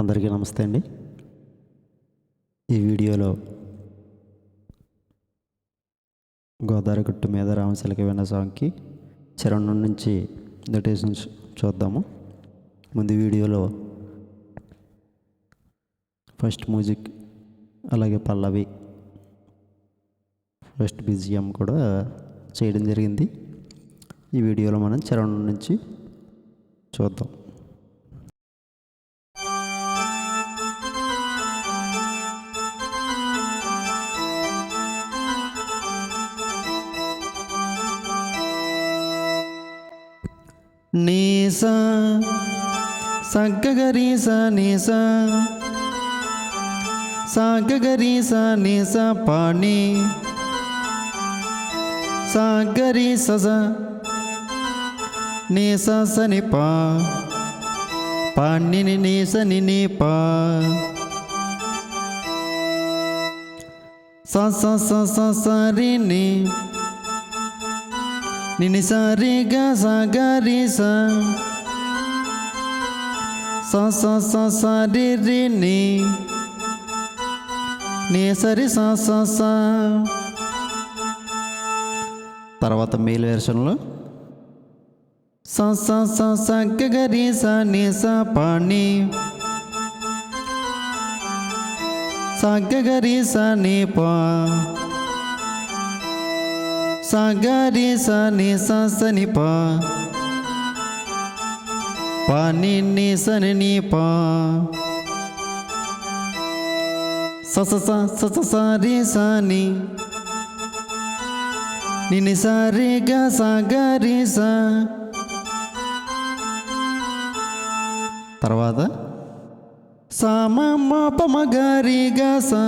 అందరికీ నమస్తే అండి. ఈ వీడియోలో గోదావరి గుట్టు మీద రామశిలక విన్న సాంగ్కి చరణం నుంచి నోటేషన్స్ చూద్దాము. ముందు వీడియోలో ఫస్ట్ మ్యూజిక్ అలాగే పల్లవి ఫస్ట్ బిజిఎం కూడా చేయడం జరిగింది. ఈ వీడియోలో మనం చరణం నుంచి చూద్దాం. నీసా సగ్గగరీస నీసా సాగగరీస నీసా పాణి సాగరి సజ నీసా సని పా పాణిని నీసని నీ పా స స స స సరి నీ నిని సారి గ స గ రి స స స రి ని. ని సరి స స స. తర్వాత మెయిల్ వెర్షన్లో. స స స స గ గ రి స పాణి స గ గ రి పా. స సని సని ని పా. పా ని ని ని పా. సస స స సారి స స ని గ స. స తర్వాత? సామ మ మ ప గ సా.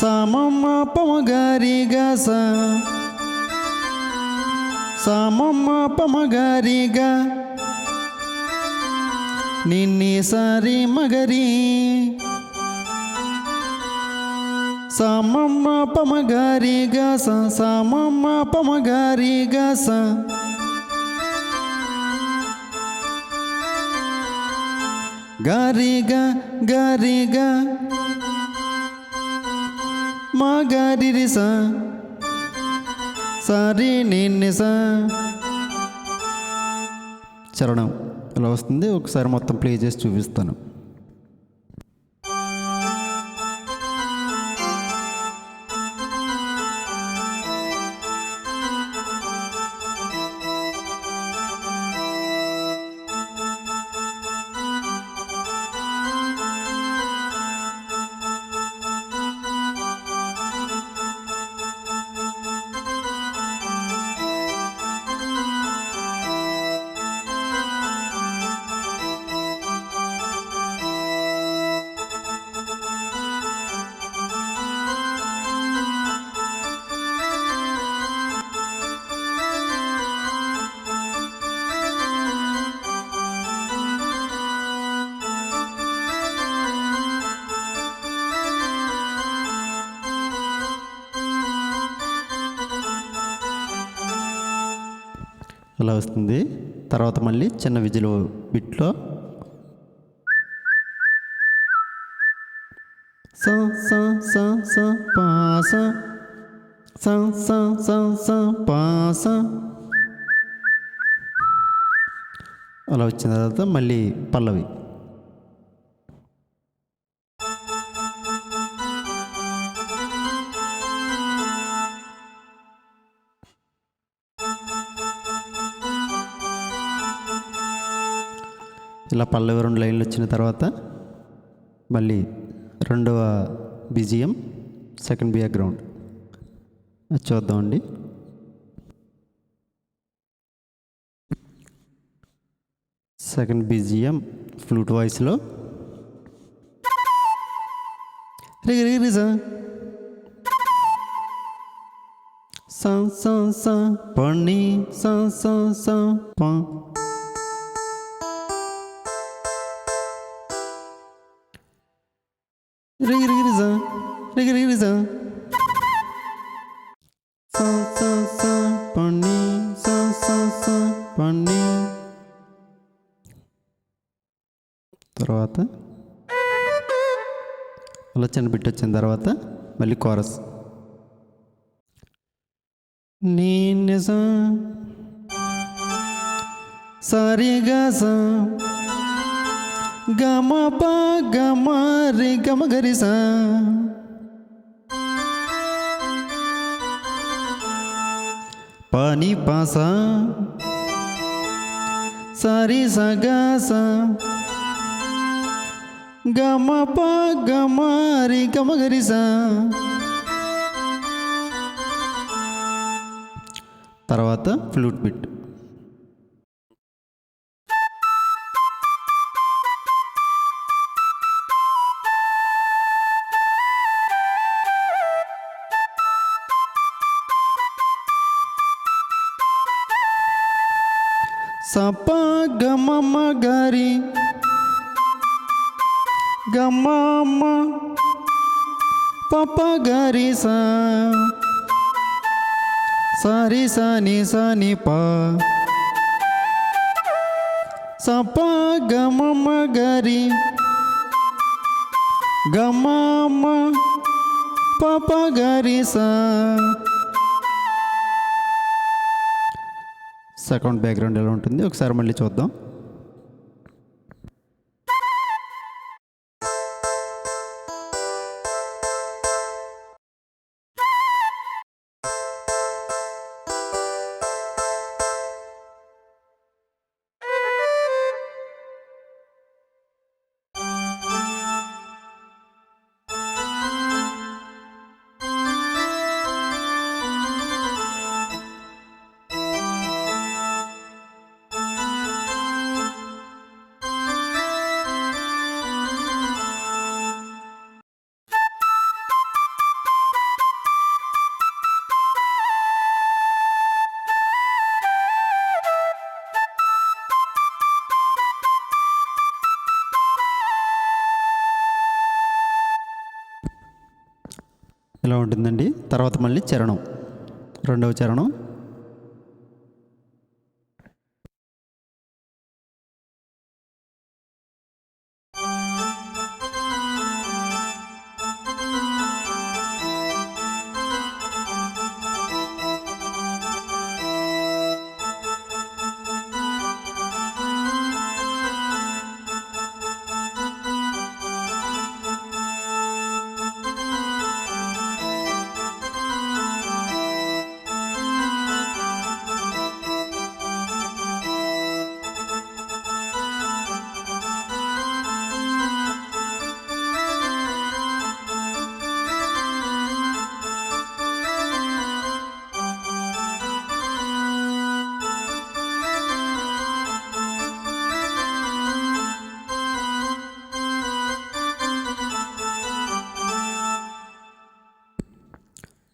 సమమ్మ పమగారి గస సమమ్మ మ గ రి గ స స. మ మ ప మ గ గారిగా. గ మా గారి రి సారీ నేను స. చరణం ఇలా వస్తుంది. ఒకసారి మొత్తం ప్లే చేసి చూపిస్తాను. అలా వస్తుంది. తర్వాత మళ్ళీ చిన్న విజిల్ బిట్లో. స స స స స. స స స. అలా వచ్చిన తర్వాత మళ్ళీ పల్లవి. ఇలా పల్లవి రెండు లైన్లు వచ్చిన తర్వాత మళ్ళీ రెండవ బిజిఎం సెకండ్ బ్యాక్గ్రౌండ్ చూద్దామండి సెకండ్ బిజిఎం ఫ్లూట్ వాయిస్లో రిగ రిగ రిజ సా సా సా పణి సా సా సా పా. తర్వాత అలా చిన్న బిట్ వచ్చిన తర్వాత? మళ్ళీ కోరస్ నిజం సారీగా సా గమ ప గమ రి గమ గరి పని పాస సరి సగస గమ ప గమ రి గమ గరి తర్వాత ఫ్లూట్ బిట్. గమ్మమ్మ గారి. గమమ్మ పాప గారి సా. సారి సాని సాని పా. సప గమమ్మ గారి. గమమ్మ పప్ప గారి సా. సెకండ్ బ్యాక్గ్రౌండ్ ఎలా ఉంటుంది? ఒకసారి మళ్ళీ చూద్దాం. ఇలా ఉంటుందండి? తర్వాత మళ్ళీ చరణం. రెండవ చరణం.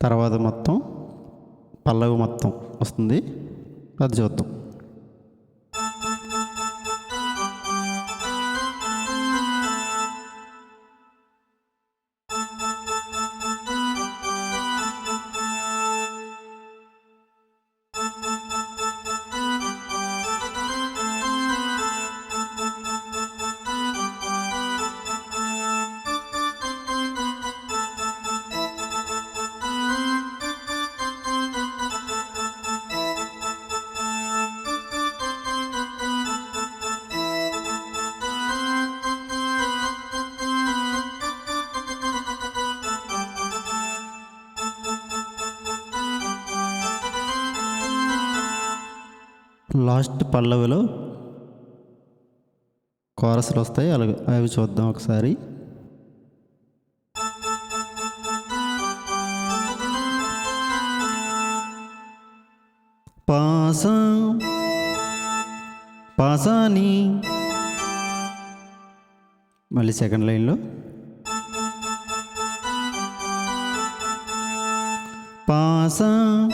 తర్వాత మొత్తం పల్లవి మొత్తం వస్తుంది. అది చూద్దాం. లాస్ట్ పల్లవిలో కోరస్లు వస్తాయి. అలాగే అవి చూద్దాం ఒకసారి. పాస పాసాని. మళ్ళీ సెకండ్ లైన్లో. పాసా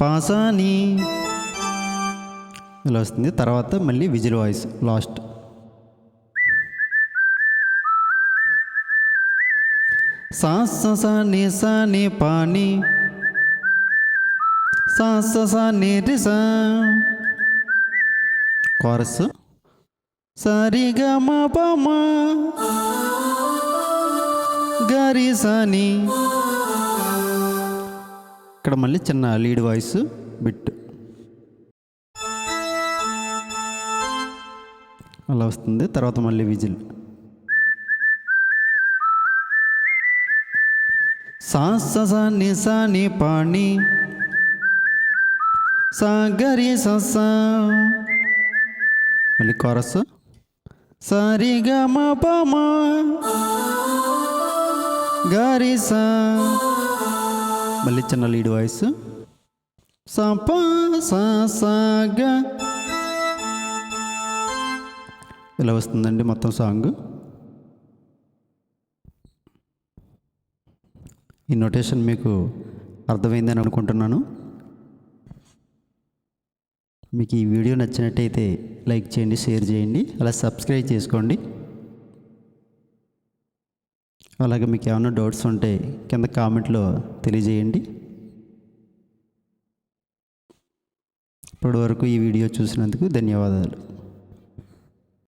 పాసాని. ఇలా వస్తుంది తర్వాత మళ్ళీ విజిల్ వాయిస్ లాస్ట్. సా స స ని ని పా ని సా స స ని రి స కోరస్ సరిగమ పమ గరి సాని. ఇక్కడ మళ్ళీ చిన్న లీడ్ వాయిస్ బిట్ అలా వస్తుంది. తర్వాత మళ్ళీ విజిల్ సా స ని సా పాణి సాగరి ససా. మళ్ళీ కోరస్ సరి గ మ గారి సా. గరి మళ్ళీ చిన్న లీడ్ వాయిస్ స ప ఇలా వస్తుందండి మొత్తం సాంగ్ ఈ నోటేషన్ మీకు అర్థమైందని అనుకుంటున్నాను. మీకు ఈ వీడియో నచ్చినట్టయితే లైక్ చేయండి షేర్ చేయండి అలా సబ్స్క్రైబ్ చేసుకోండి. అలాగే మీకు ఏమైనా డౌట్స్ ఉంటే కింద కామెంట్లో తెలియజేయండి. ఇప్పటి వరకు ఈ వీడియో చూసినందుకు ధన్యవాదాలు.